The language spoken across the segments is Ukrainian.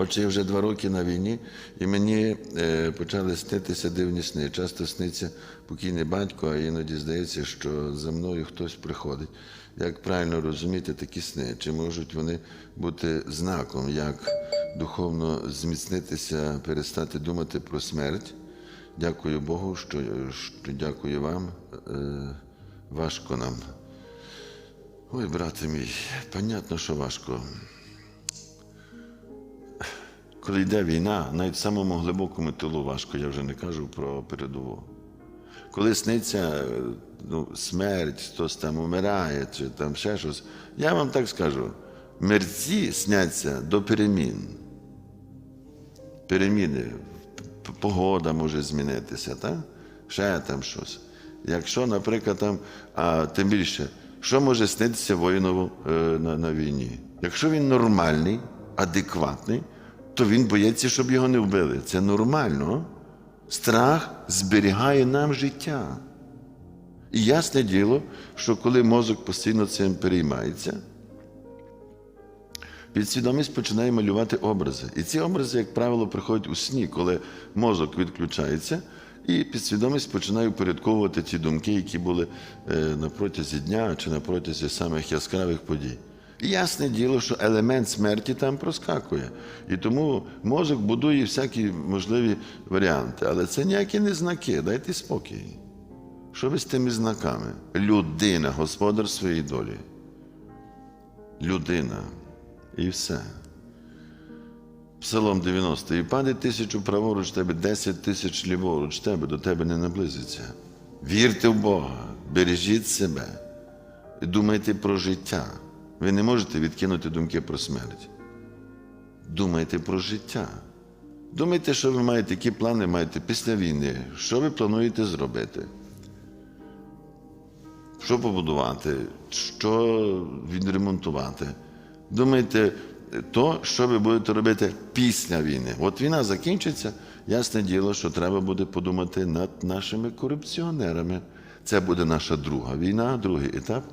Отже, я вже два роки на війні, і мені е, почали снитися дивні сни. Часто сниться покійний батько, а іноді здається, що за мною хтось приходить. Як правильно розуміти такі сни? Чи можуть вони бути знаком, як духовно зміцнитися, перестати думати про смерть? Дякую Богу, що, що дякую вам. Е, важко нам. Ой, брате мій, понятно, що важко. Коли йде війна, навіть в самому глибокому тилу важко, я вже не кажу про передову. Коли сниться ну, смерть, хтось там умирає, чи там ще щось, я вам так скажу: мерці сняться до перемін. Переміни, погода може змінитися, так? ще там щось. Якщо, наприклад, там, а тим більше, що може снитися воїнову е, на, на війні? Якщо він нормальний, адекватний, то він боїться, щоб його не вбили. Це нормально. Страх зберігає нам життя. І ясне діло, що коли мозок постійно цим переймається, підсвідомість починає малювати образи. І ці образи, як правило, приходять у сні, коли мозок відключається, і підсвідомість починає упорядковувати ті думки, які були е, на протязі дня чи на протязі самих яскравих подій. Ясне діло, що елемент смерті там проскакує. І тому мозок будує всякі можливі варіанти. Але це ніякі не знаки, дайте спокій. Що ви з тими знаками? Людина, господар своєї долі. Людина. І все. Псалом 90. І паде тисячу праворуч тебе, десять тисяч ліворуч тебе, до тебе не наблизиться. Вірте в Бога, бережіть себе і думайте про життя. Ви не можете відкинути думки про смерть. Думайте про життя. Думайте, що ви маєте, які плани маєте після війни, що ви плануєте зробити. Що побудувати, що відремонтувати. Думайте то, що ви будете робити після війни. От війна закінчиться, ясне діло, що треба буде подумати над нашими корупціонерами. Це буде наша друга війна, другий етап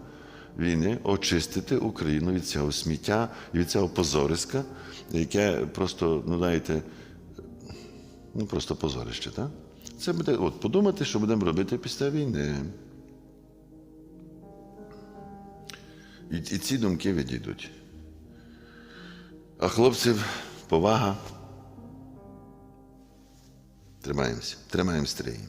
війни очистити Україну від цього сміття і від цього позориська, яке просто, ну знаєте, ну просто позорище, так? Це буде, от подумати, що будемо робити після війни. І, і ці думки відійдуть. А хлопців повага. Тримаємося, тримаємо стрій.